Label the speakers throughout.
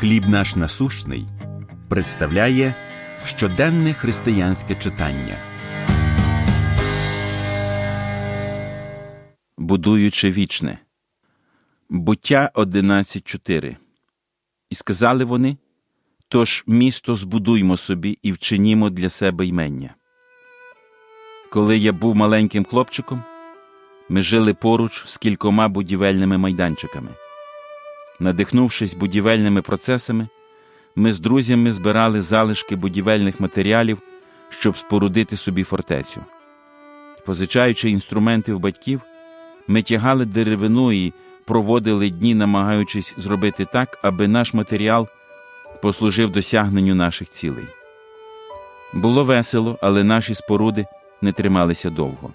Speaker 1: Хліб наш насущний представляє щоденне християнське читання. Будуючи вічне. Буття 11.4. І сказали вони: Тож місто збудуймо собі і вчинімо для себе ймення. Коли я був маленьким хлопчиком, ми жили поруч з кількома будівельними майданчиками. Надихнувшись будівельними процесами, ми з друзями збирали залишки будівельних матеріалів, щоб спорудити собі фортецю. Позичаючи інструменти в батьків, ми тягали деревину і проводили дні, намагаючись зробити так, аби наш матеріал послужив досягненню наших цілей. Було весело, але наші споруди не трималися довго.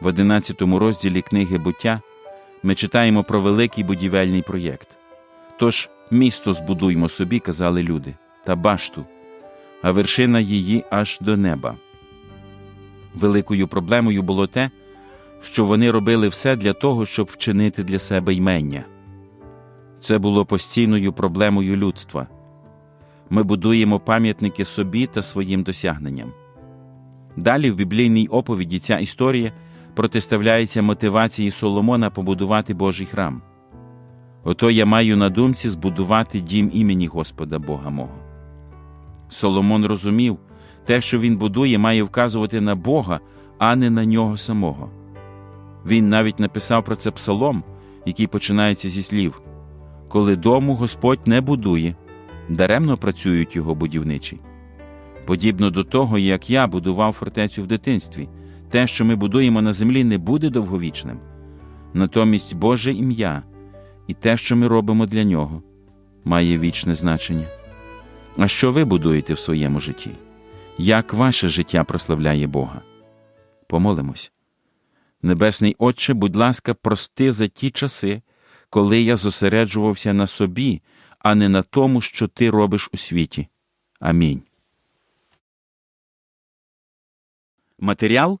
Speaker 1: В одинадцятому розділі книги буття ми читаємо про великий будівельний проєкт. Тож місто збудуймо собі, казали люди, та башту, а вершина її аж до неба. Великою проблемою було те, що вони робили все для того, щоб вчинити для себе ймення. Це було постійною проблемою людства. Ми будуємо пам'ятники собі та своїм досягненням. Далі в біблійній оповіді ця історія протиставляється мотивації Соломона побудувати Божий храм. Ото я маю на думці збудувати дім імені Господа Бога мого. Соломон розумів, те, що він будує, має вказувати на Бога, а не на нього самого. Він навіть написав про це псалом, який починається зі слів Коли дому Господь не будує, даремно працюють його будівничі. Подібно до того, як я будував фортецю в дитинстві, те, що ми будуємо на землі, не буде довговічним. Натомість Боже ім'я і те, що ми робимо для нього, має вічне значення. А що ви будуєте в своєму житті? Як ваше життя прославляє Бога? Помолимось. Небесний Отче, будь ласка, прости за ті часи, коли я зосереджувався на собі, а не на тому, що ти робиш у світі. Амінь. Матеріал